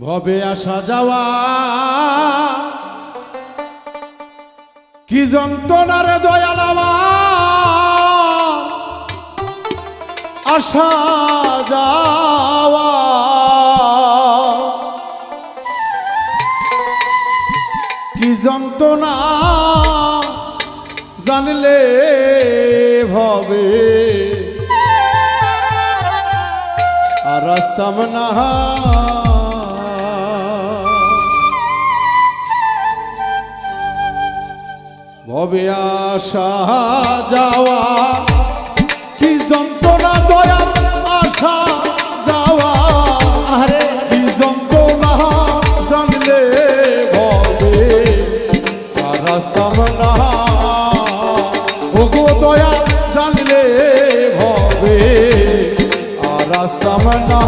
ভবে আসা যাওয়া। কি যন্ত্রণারে দয়াল আমার। আসা যাওয়া। কি যন্ত্রণা জানলে ভবে। আর রাস্তাম না। ভবে আসা যাওয়া? কি যন্ত্রণা দয়া আসা যাওয়া? আরে। কি যন্ত্রণা জানলে ভবে আর রাস্তাম না ওগো দয়া জানলে ভবে আর রাস্তাম না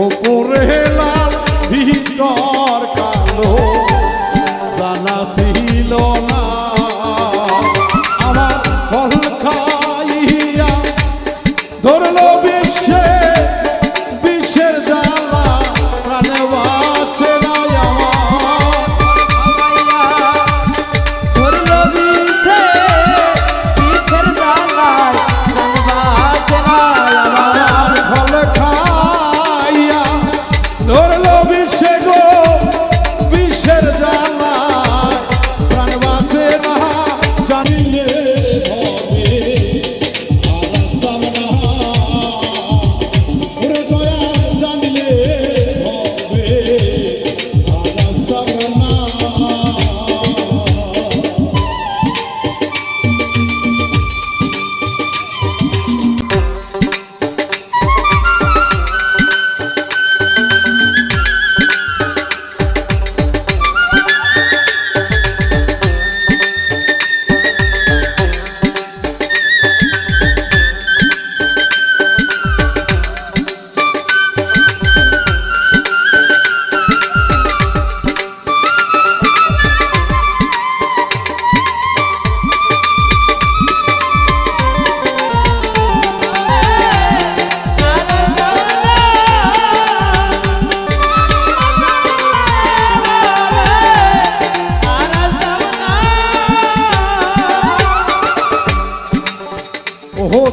ওপরে লাল ভিতর কালো।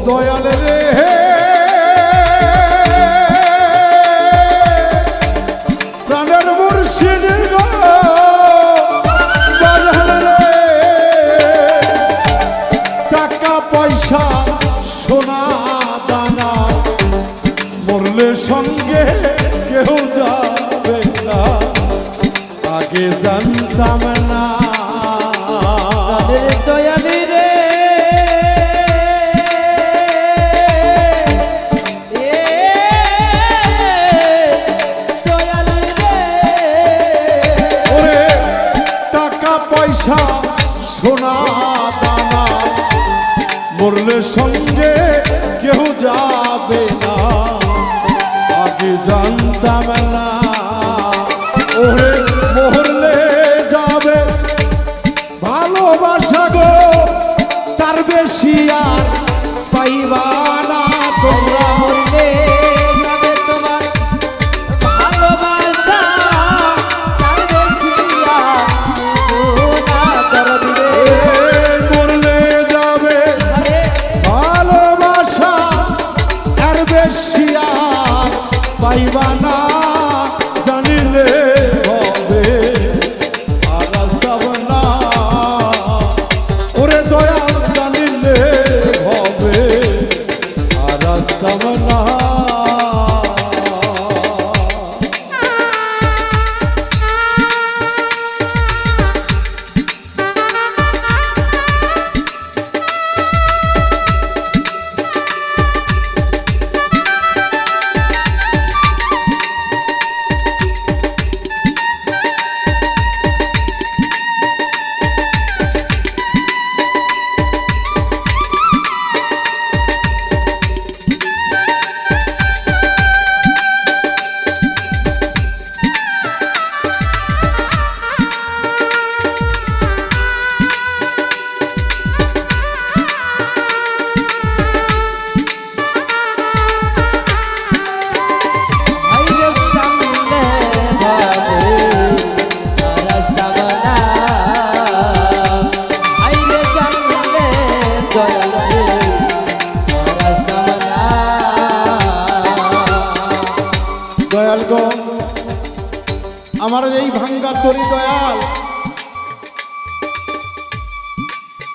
দয়াল রে। হে প্রাণের মুর্শিদ রে। টাকা, পয়সা, সোনা, দানা, মরলে সঙ্গে কেউ যাবে না। আগে জানতাম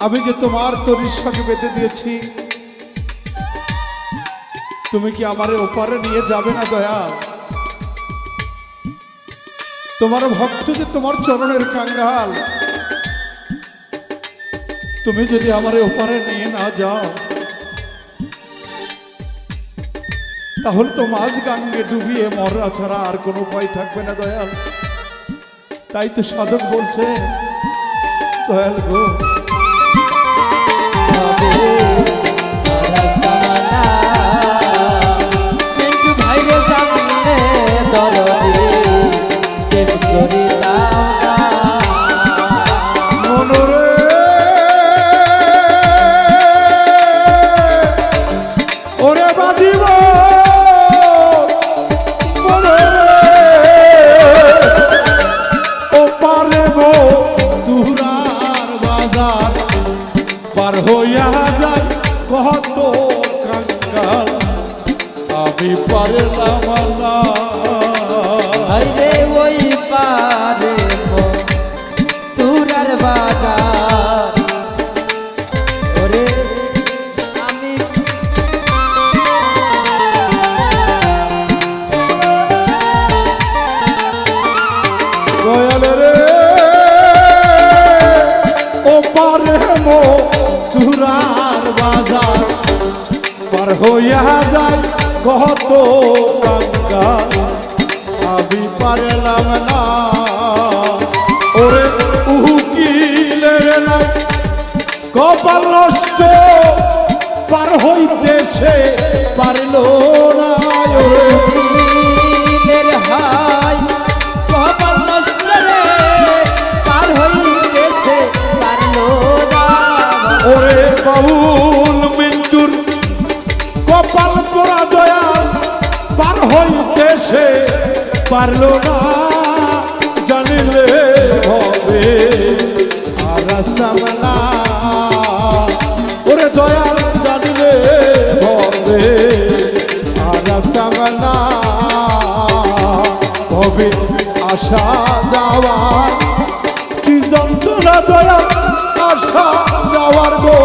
আমি যে তোমার তরির সঙ্গে বেঁধে দিয়েছি, তুমি কি আমার ওপারে নিয়ে যাবে না দয়া? তোমার ভক্ত যে তোমার চরণের কাঙ্গাল, তুমি যদি আমার ওপারে নিয়ে না যাও, তাহলে তো মাঝ গাঙ্গে ডুবিয়ে মরা ছাড়া আর কোনো উপায় থাকবে না দয়াল। তাই তো সাধক বলছে, দয়াল গো। Oh. তুরার বাজার পার হইয়া যায় কত কাঙ্কা আমি পারলাম না। ওরে উকিলের নাই, কপাল নষ্ট, পার হইতেছে, পারল হইতেছে পারল না, জানিলে হবে। আর রাস্তা মেলা ওরে দয়াল, জানিলে হবে। আর রাস্তা মেলা হবে আসা যাওয়ার। কি যন্ত্রণা দয়া আসা যাওয়ার গো।